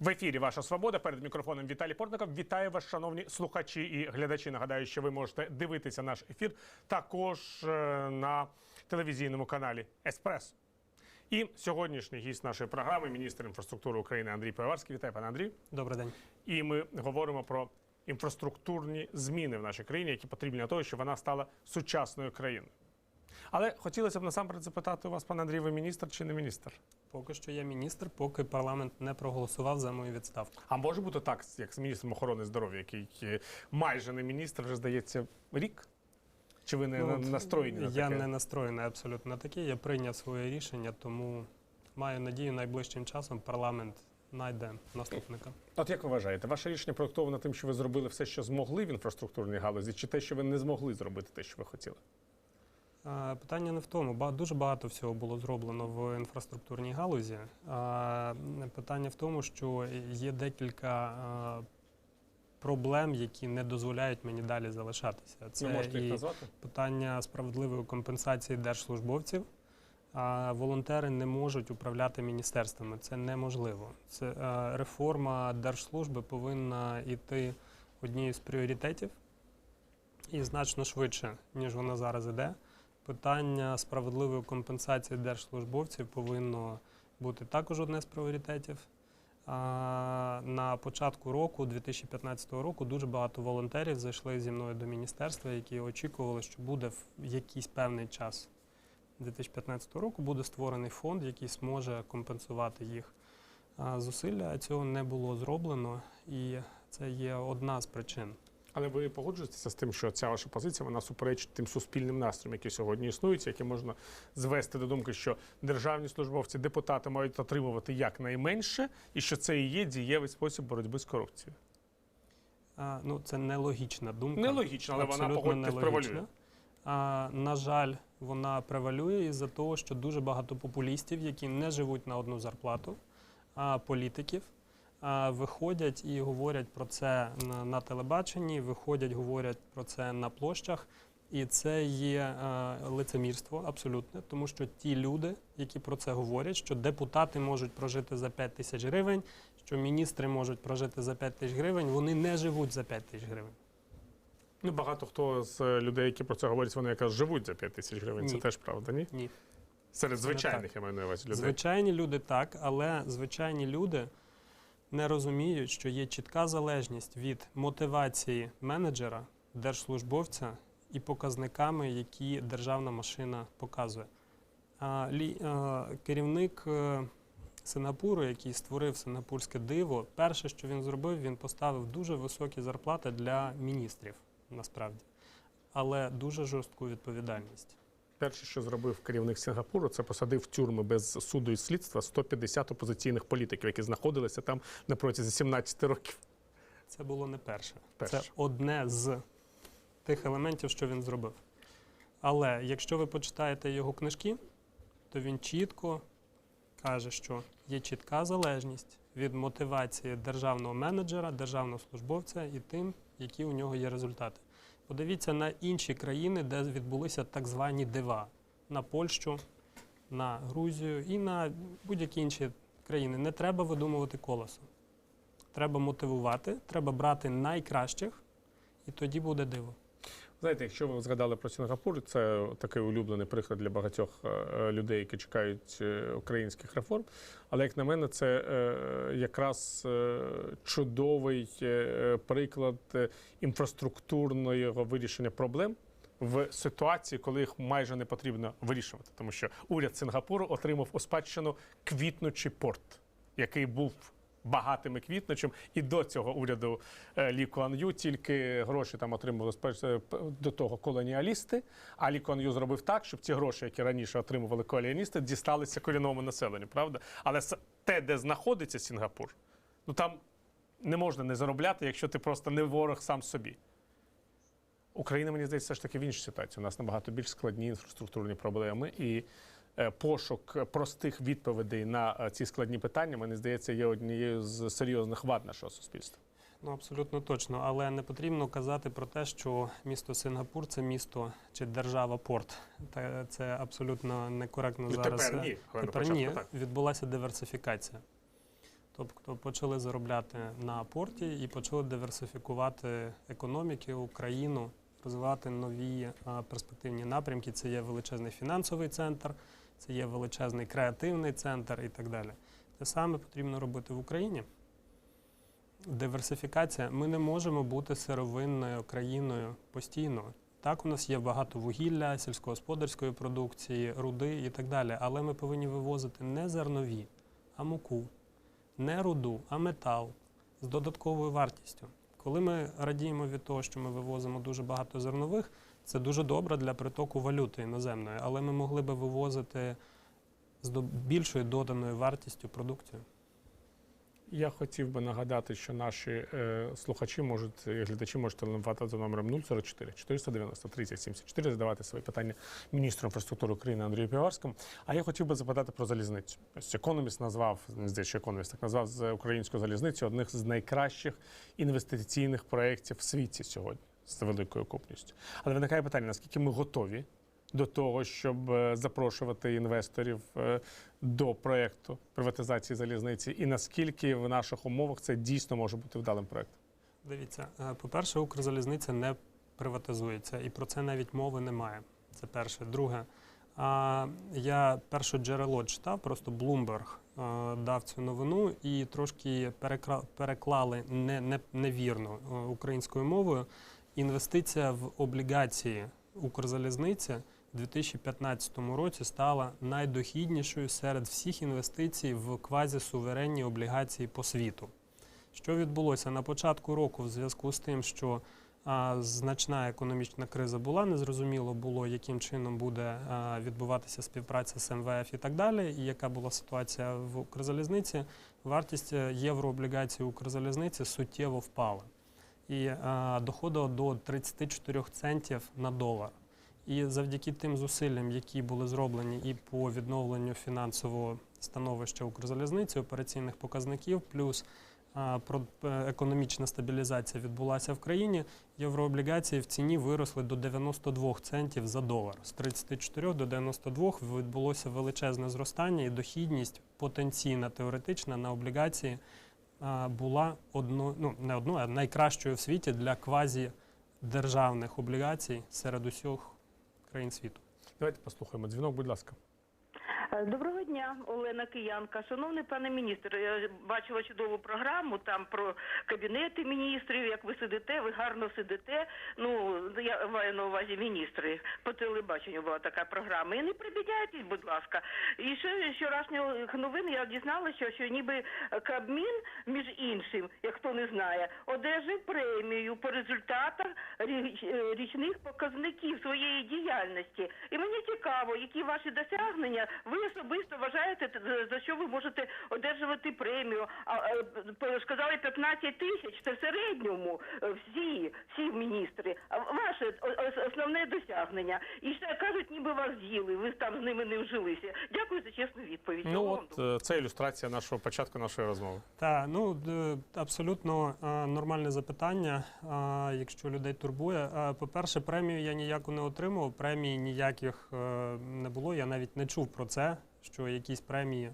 В ефірі Ваша Свобода перед мікрофоном Віталій Портников. Вітаю вас, шановні слухачі і глядачі. Нагадаю, що ви можете дивитися наш ефір також е, на телевізійному каналі Еспресо. І сьогоднішній гість нашої програми, міністр інфраструктури України Андрій Пиварський. Вітаю, пане Андрій. Добрий день. І ми говоримо про інфраструктурні зміни в нашій країні, які потрібні для того, щоб вона стала сучасною країною. Але хотілося б насамперед запитати у вас, пане Андрій, ви міністр чи не міністр? Поки що я міністр, поки парламент не проголосував за мою відставку. А може бути так, як з міністром охорони здоров'я, який е, майже не міністр, вже здається, рік? Чи ви не Ну, настроєні на я не настроєний абсолютно на таке. Я прийняв своє рішення, тому маю надію, найближчим часом парламент знайде наступника. От як ви вважаєте, ваше рішення проєктовано тим, що ви зробили все, що змогли в інфраструктурній галузі, чи те, що ви не змогли зробити те, що ви хотіли? Питання не в тому. Дуже багато всього було зроблено в інфраструктурній галузі. Питання в тому, що є декілька проблем, які не дозволяють мені далі залишатися. Це ви можете їх назвати? питання справедливої компенсації держслужбовців. А волонтери не можуть управляти міністерствами. Це неможливо. Це реформа держслужби повинна йти однією з пріоритетів і значно швидше, ніж вона зараз іде. Питання справедливої компенсації держслужбовців повинно бути також одне з пріоритетів. На початку року, 2015 року, дуже багато волонтерів зайшли зі мною до міністерства, які очікували, що буде в якийсь певний час 2015 року буде створений фонд, який зможе компенсувати їх зусилля. Цього не було зроблено, і це є одна з причин. Але ви погоджуєтеся з тим, що ця ваша позиція вона суперечить тим суспільним настроям, які сьогодні існують, які можна звести до думки, що державні службовці, депутати мають отримувати якнайменше, і що це і є дієвий спосіб боротьби з корупцією. А, ну, це нелогічна думка. Нелогічно, але вона погодьтесь превалює. А, на жаль, вона превалює із-за того, що дуже багато популістів, які не живуть на одну зарплату, а політиків, виходять і говорять про це на, телебаченні, виходять, говорять про це на площах. І це є е, лицемірство абсолютне, тому що ті люди, які про це говорять, що депутати можуть прожити за 5 тисяч гривень, що міністри можуть прожити за 5 тисяч гривень, вони не живуть за 5 тисяч гривень. Ну, багато хто з е, людей, які про це говорять, вони якраз живуть за 5 тисяч гривень. Це теж правда, ні? Ні. Серед звичайних, я маю на увазі людей. Звичайні люди так, але звичайні люди не розуміють, що є чітка залежність від мотивації менеджера, держслужбовця і показниками, які державна машина показує. Керівник е, Сингапуру, який створив сингапурське диво, перше, що він зробив, він поставив дуже високі зарплати для міністрів, насправді, але дуже жорстку відповідальність. Перше, що зробив керівник Сінгапуру, це посадив в тюрми без суду і слідства 150 опозиційних політиків, які знаходилися там на протязі 17 років. Це було не перше. Перше. Це одне з тих елементів, що він зробив. Але якщо ви почитаєте його книжки, то він чітко каже, що є чітка залежність від мотивації державного менеджера, державного службовця і тим, які у нього є результати. Подивіться на інші країни, де відбулися так звані дива на Польщу, на Грузію і на будь-які інші країни. Не треба видумувати колесо. Треба мотивувати, треба брати найкращих, і тоді буде диво. Знаєте, якщо ви згадали про Сінгапур, це такий улюблений приклад для багатьох е, людей, які чекають е, українських реформ. Але як на мене, це е, якраз е, чудовий е, приклад е, інфраструктурного вирішення проблем. В ситуації, коли їх майже не потрібно вирішувати, тому що уряд Сингапуру отримав у спадщину квітнучий порт, який був багатим і квітнучим, і до цього уряду е, Лі Куан Ю тільки гроші там отримували е, до того колоніалісти. А Лі Куан Ю зробив так, щоб ці гроші, які раніше отримували колоніалісти, дісталися корінному населенню. Правда? Але те, де знаходиться Сінгапур, ну там не можна не заробляти, якщо ти просто не ворог сам собі. Україна, мені здається, все ж таки в іншій ситуації. У нас набагато більш складні інфраструктурні проблеми, і пошук простих відповідей на е, ці складні питання, мені здається, є однією з серйозних вад нашого суспільства. Ну абсолютно точно, але не потрібно казати про те, що місто Сингапур це місто чи держава порт. Це абсолютно некоректно І зараз. тепер ні, Тепер ні, так. відбулася диверсифікація. Тобто почали заробляти на порті і почали диверсифікувати економіки, Україну, розвивати нові перспективні напрямки. Це є величезний фінансовий центр, це є величезний креативний центр і так далі. Те саме потрібно робити в Україні. Диверсифікація. Ми не можемо бути сировинною країною постійно. Так, у нас є багато вугілля, сільськогосподарської продукції, руди і так далі. Але ми повинні вивозити не зернові, а муку, не руду, а метал з додатковою вартістю. Коли ми радіємо від того, що ми вивозимо дуже багато зернових, це дуже добре для притоку валюти іноземної, але ми могли би вивозити з більшою доданою вартістю продукцію. Я хотів би нагадати, що наші е, слухачі можуть і глядачі можуть телефонувати за номером 044 490 30 74, задавати свої питання міністру інфраструктури України Андрію Піварському. А я хотів би запитати про залізницю. Ось економіст назвав, не здається, економіст так назвав з українську залізницю одних з найкращих інвестиційних проєктів в світі сьогодні з великою окупністю. Але виникає питання: наскільки ми готові до того, щоб е, запрошувати інвесторів е, до проєкту приватизації залізниці, і наскільки в наших умовах це дійсно може бути вдалим проєктом? Дивіться, е, по-перше, Укрзалізниця не приватизується, і про це навіть мови немає. Це перше. Друге, я перше джерело читав, просто Bloomberg дав цю новину і трошки переклали не, не, невірно українською мовою. Інвестиція в облігації Укрзалізниці в 2015 році стала найдохіднішою серед всіх інвестицій в квазісуверенні облігації по світу. Що відбулося на початку року в зв'язку з тим, що а, значна економічна криза була, незрозуміло було, яким чином буде а, відбуватися співпраця з МВФ і так далі, і яка була ситуація в Укрзалізниці, вартість е, єврооблігацій Укрзалізниці суттєво впала і а, доходила до 34 центів на долар. І завдяки тим зусиллям, які були зроблені і по відновленню фінансового становища Укрзалізниці, операційних показників, плюс про- е, економічна стабілізація відбулася в країні, єврооблігації в ціні виросли до 92 центів за долар. З 34 до 92 відбулося величезне зростання, і дохідність потенційна теоретична на облігації була одно, ну не одну, а найкращою в світі для квазідержавних облігацій серед усіх країн світу. Давайте послухаємо дзвінок, будь ласка. Доброго дня, Олена Киянка. Шановний пане міністр, я бачила чудову програму там про кабінети міністрів. Як ви сидите, ви гарно сидите. Ну я маю на увазі міністри. По телебаченню була така програма. І не прибідяйтесь, будь ласка. І ще вчорашніх новин я дізналася, що, що ніби Кабмін, між іншим, як хто не знає, одержав премію по результатах річ- е, річних показників своєї діяльності. І мені цікаво, які ваші досягнення ви особисто вважаєте, за що ви можете одержувати премію. А е, сказали 15 тисяч. Це в середньому е, всі, всі міністри. А ваше основне досягнення. І ще кажуть, ніби вас з'їли. Ви там з ними не вжилися. Дякую за чесну відповідь. Ну от е, це ілюстрація нашого початку нашої розмови. Так, ну абсолютно нормальне запитання, якщо людей турбує. Е, По-перше, премію я ніяку не отримував, премії ніяких не було. Я навіть не чув про це, що якісь премії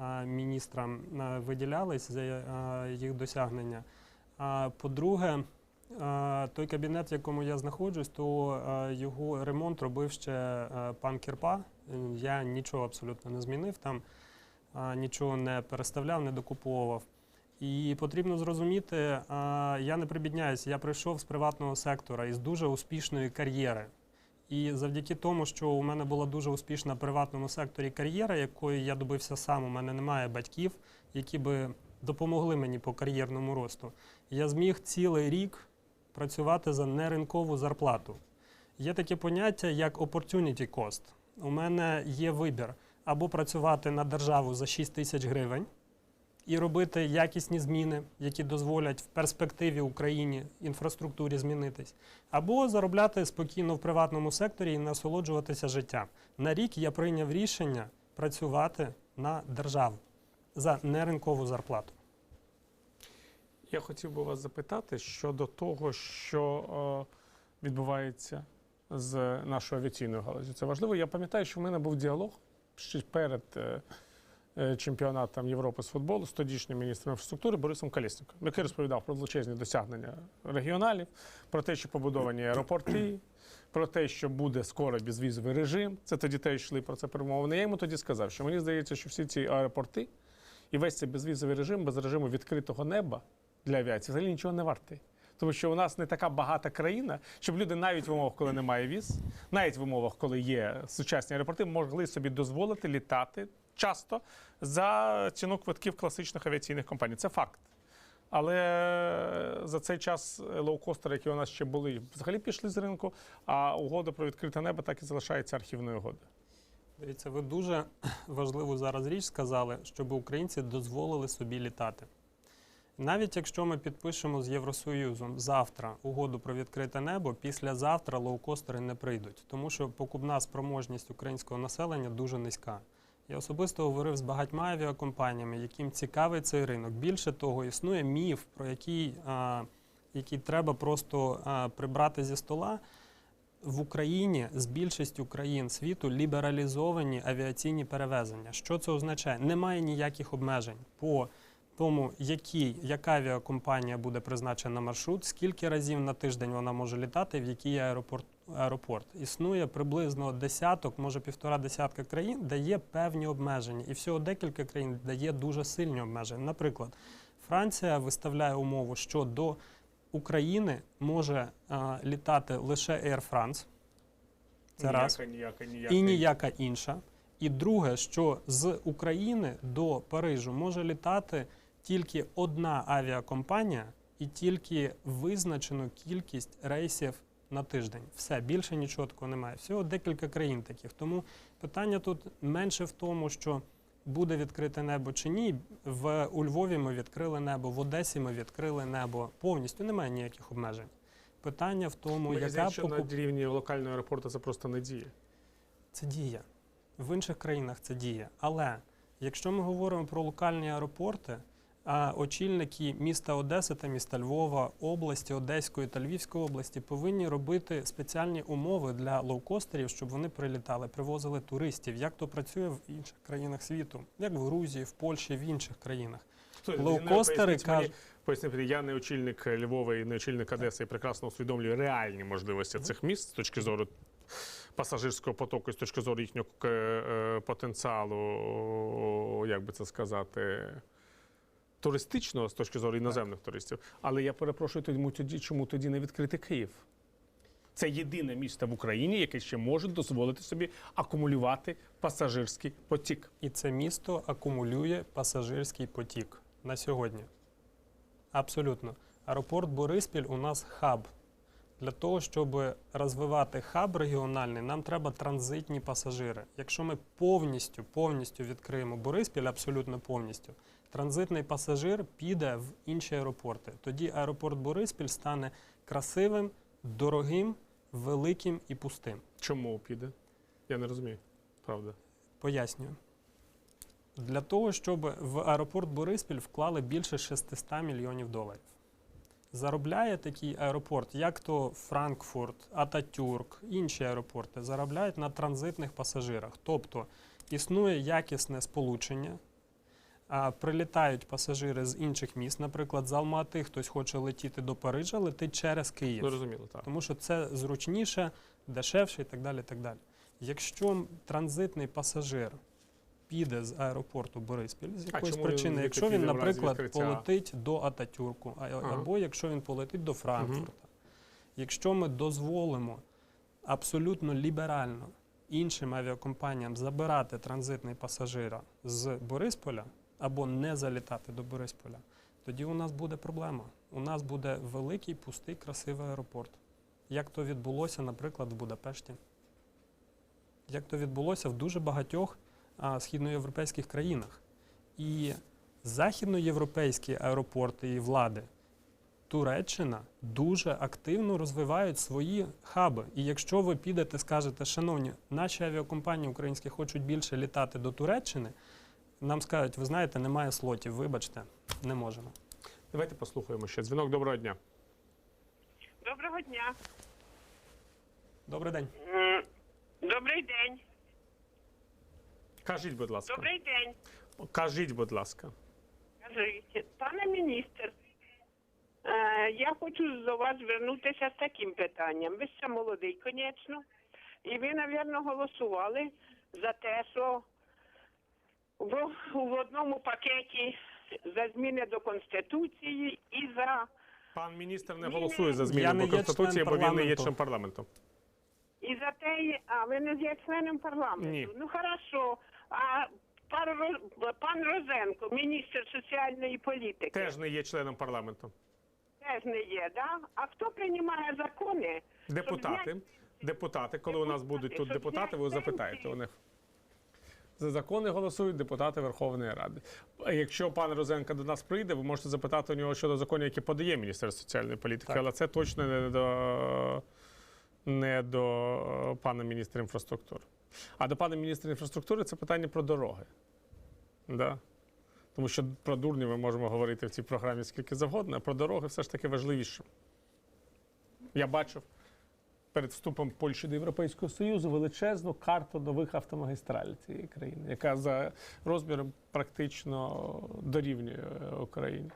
е, міністрам е, виділялись за е, їх досягнення. По-друге, той кабінет, в якому я знаходжусь, то його ремонт робив ще пан Кірпа. Я нічого абсолютно не змінив там нічого не переставляв, не докуповував. І потрібно зрозуміти, я не прибідняюся, я прийшов з приватного сектора із дуже успішної кар'єри. І завдяки тому, що у мене була дуже успішна в приватному секторі кар'єра, якої я добився сам, у мене немає батьків, які би допомогли мені по кар'єрному росту. Я зміг цілий рік працювати за неринкову зарплату. Є таке поняття як opportunity cost. У мене є вибір або працювати на державу за 6 тисяч гривень і робити якісні зміни, які дозволять в перспективі Україні інфраструктурі змінитись, або заробляти спокійно в приватному секторі і насолоджуватися життям. На рік я прийняв рішення працювати на державу за неринкову зарплату. Я хотів би вас запитати щодо того, що е, відбувається з нашою авіаційною галузю. Це важливо. Я пам'ятаю, що в мене був діалог ще перед е, чемпіонатом Європи з футболу з тодішнім міністром інфраструктури Борисом Колєсніком, який розповідав про величезні досягнення регіоналів, про те, що побудовані аеропорти, про те, що буде скоро безвізовий режим. Це тоді теж йшли про це перемовини. Я йому тоді сказав, що мені здається, що всі ці аеропорти і весь цей безвізовий режим без режиму відкритого неба для авіації взагалі нічого не вартий. Тому що у нас не така багата країна, щоб люди навіть в умовах, коли немає віз, навіть в умовах, коли є сучасні аеропорти, могли собі дозволити літати часто за ціну квитків класичних авіаційних компаній. Це факт. Але за цей час лоукостери, які у нас ще були, взагалі пішли з ринку, а угода про відкрите небо так і залишається архівною угодою. Дивіться, ви дуже важливу зараз річ сказали, щоб українці дозволили собі літати. Навіть якщо ми підпишемо з Євросоюзом завтра угоду про відкрите небо, післязавтра лоукостери не прийдуть, тому що покупна спроможність українського населення дуже низька. Я особисто говорив з багатьма авіакомпаніями, яким цікавий цей ринок. Більше того, існує міф, про який, а, який треба просто а, прибрати зі стола. В Україні з більшістю країн світу лібералізовані авіаційні перевезення. Що це означає? Немає ніяких обмежень по тому, який, яка авіакомпанія буде призначена маршрут, скільки разів на тиждень вона може літати, в який аеропорт. Аеропорт існує приблизно десяток, може півтора десятка країн, де є певні обмеження, і всього декілька країн дає дуже сильні обмеження. Наприклад, Франція виставляє умову, що до України може а, літати лише Air France. Це раз. ніяка, ніяка. І ніяка інша. І друге, що з України до Парижу може літати тільки одна авіакомпанія і тільки визначену кількість рейсів на тиждень. Все, більше нічого такого немає. Всього декілька країн таких. Тому питання тут менше в тому, що буде відкрите небо чи ні. В у Львові ми відкрили небо, в Одесі ми відкрили небо. Повністю немає ніяких обмежень. Питання в тому, Мені яка що покуп... на рівні локального аеропорту це просто не діє. Це діє. В інших країнах це діє. Але якщо ми говоримо про локальні аеропорти, очільники міста Одеси та міста Львова, області, Одеської та Львівської області повинні робити спеціальні умови для лоукостерів, щоб вони прилітали, привозили туристів. Як то працює в інших країнах світу, як в Грузії, в Польщі, в інших країнах. Хто- Лоукостери кажуть, Поясніть, я не очільник Львова і не очільник Одеси і прекрасно усвідомлюю реальні можливості цих міст з точки зору пасажирського потоку, з точки зору їхнього е, е, потенціалу, як би це сказати, туристичного з точки зору іноземних туристів. Але я перепрошую тому тоді, чому тоді не відкрити Київ? Це єдине місто в Україні, яке ще може дозволити собі акумулювати пасажирський потік. І це місто акумулює пасажирський потік на сьогодні. Абсолютно. Аеропорт Бориспіль у нас хаб. Для того, щоб розвивати хаб регіональний, нам треба транзитні пасажири. Якщо ми повністю, повністю відкриємо Бориспіль, абсолютно повністю, транзитний пасажир піде в інші аеропорти. Тоді аеропорт Бориспіль стане красивим, дорогим, великим і пустим. Чому піде? Я не розумію. Правда. Пояснюю. Для того, щоб в аеропорт Бориспіль вклали більше 600 мільйонів доларів. Заробляє такий аеропорт, як то Франкфурт, Ататюрк, інші аеропорти, заробляють на транзитних пасажирах. Тобто існує якісне сполучення, а прилітають пасажири з інших міст, наприклад, з Алмати хтось хоче летіти до Парижа, летить через Київ Зрозуміло, так. тому що це зручніше, дешевше і так далі. І так далі. Якщо транзитний пасажир піде з аеропорту Бориспіль з якоїсь чому причини, якщо він, піде в разі наприклад, відкриття? полетить до Ататюрку, а- або якщо він полетить до Франкфурта, якщо ми дозволимо абсолютно ліберально іншим авіакомпаніям забирати транзитний пасажира з Борисполя або не залітати до Борисполя, тоді у нас буде проблема. У нас буде великий, пустий, красивий аеропорт. Як то відбулося, наприклад, в Будапешті. Як то відбулося в дуже багатьох східноєвропейських країнах. І західноєвропейські аеропорти і влади Туреччина дуже активно розвивають свої хаби. І якщо ви підете, скажете, шановні, наші авіакомпанії українські хочуть більше літати до Туреччини, нам скажуть, ви знаєте, немає слотів, вибачте, не можемо. Давайте послухаємо ще. Дзвінок доброго дня. Доброго дня. Добрий день. Добрий день. Кажіть, будь ласка. Добрий день. Кажіть, будь ласка. Скажіть, пане міністр, е, я хочу до вас звернутися з таким питанням. Ви ще молодий, звісно, і ви, мабуть, голосували за те, що в, в одному пакеті за зміни до Конституції і за Пан міністр не голосує за зміни до Конституції, бо він не є парламенту. член парламенту. І за те, а ви не є членом парламенту. Ні. Ну хорошо. А пан, пан Розенко, міністр соціальної політики, Теж не є членом парламенту. теж не є, да? А хто приймає закони? Депутати. Депутати, коли у нас будуть тут депутати, ви запитаєте у них. За закони голосують депутати Верховної Ради. Якщо пан Розенко до нас прийде, ви можете запитати у нього щодо законів, які подає Міністерство соціальної політики, Так. але це точно не до, не до пана міністра інфраструктури. А до пана міністра інфраструктури це питання про дороги. Да? Тому що про дурні ми можемо говорити в цій програмі скільки завгодно, а про дороги все ж таки важливіше. Я бачив перед вступом Польщі до Європейського Союзу величезну карту нових автомагістралей цієї країни, яка за розміром практично дорівнює Україні,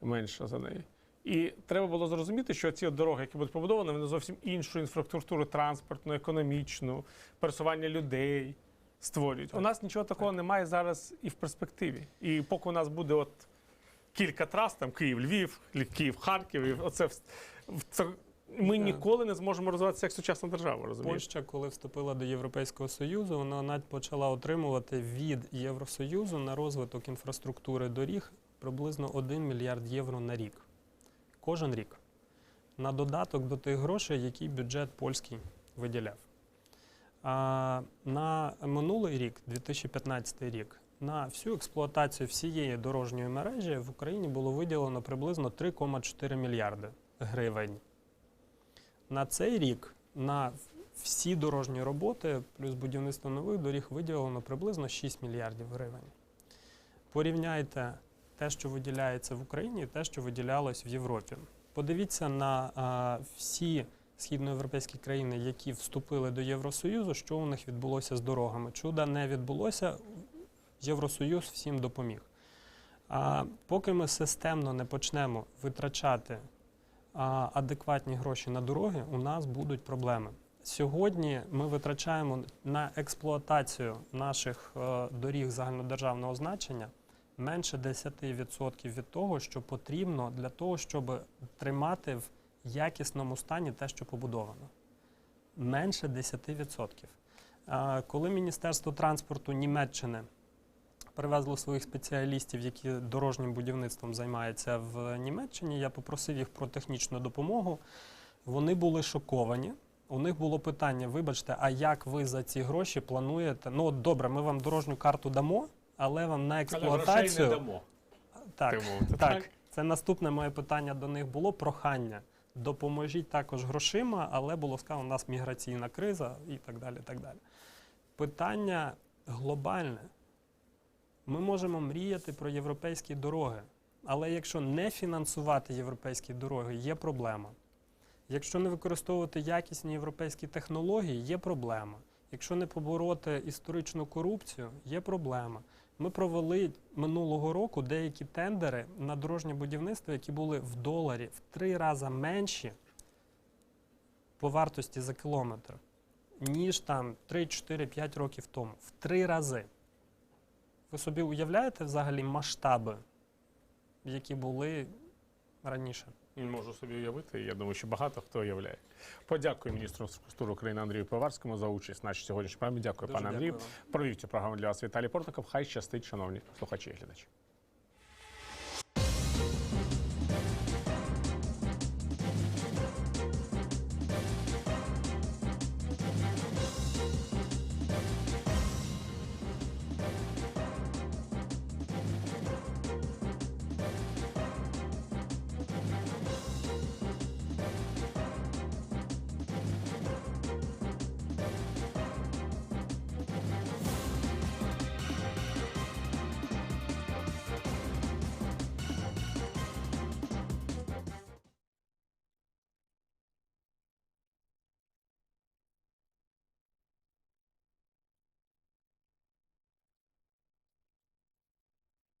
менша за неї. І треба було зрозуміти, що ці дороги, які будуть побудовані, вони зовсім іншу інфраструктуру транспортну, економічну, пересування людей створюють. У нас нічого такого немає зараз і в перспективі. І поки у нас буде от кілька трас, там Київ, Львів, Київ, Харків, і оце це ми ніколи не зможемо розвиватися як сучасна держава, розумієте? Польща, коли вступила до Європейського Союзу, вона навіть почала отримувати від Євросоюзу на розвиток інфраструктури доріг приблизно 1 мільярд євро на рік. Кожен рік. На додаток до тих грошей, які бюджет польський виділяв. А на минулий рік, 2015 рік, на всю експлуатацію всієї дорожньої мережі в Україні було виділено приблизно 3,4 мільярди гривень. На цей рік на всі дорожні роботи плюс будівництво нових доріг виділено приблизно 6 мільярдів гривень. Порівняйте те, що виділяється в Україні, і те, що виділялось в Європі. Подивіться на всі східноєвропейські країни, які вступили до Євросоюзу, що у них відбулося з дорогами. Чуда не відбулося, Євросоюз всім допоміг. А поки ми системно не почнемо витрачати адекватні гроші на дороги, у нас будуть проблеми. Сьогодні ми витрачаємо на експлуатацію наших е, доріг загальнодержавного значення менше 10% від того, що потрібно для того, щоб тримати в якісному стані те, що побудовано. Менше 10%. Коли Міністерство транспорту Німеччини привезло своїх спеціалістів, які дорожнім будівництвом займаються в Німеччині. Я попросив їх про технічну допомогу. Вони були шоковані. У них було питання: вибачте, а як ви за ці гроші плануєте? Ну, от добре, ми вам дорожню карту дамо, але вам на експлуатацію. дамо. Так, Ти так, так? це наступне моє питання до них було прохання. Допоможіть також грошима, але було сказано, у нас міграційна криза і так далі. так далі. Питання глобальне. Ми можемо мріяти про європейські дороги, але якщо не фінансувати європейські дороги, є проблема. Якщо не використовувати якісні європейські технології, є проблема. Якщо не побороти історичну корупцію, є проблема. Ми провели минулого року деякі тендери на дорожнє будівництво, які були в доларі в три рази менші по вартості за кілометр, ніж там 3, 4, 5 років тому. В три рази. Ви собі уявляєте взагалі масштаби, які були раніше? Можу собі уявити. Я думаю, що багато хто уявляє. Подякую міністру інфраструктури України Андрію Поварському за участь в нашій сьогоднішній програмі. Дякую, Дуже пане Андрію. Провів цю програму для вас Віталій Портаков. Хай щастить, шановні слухачі і глядачі.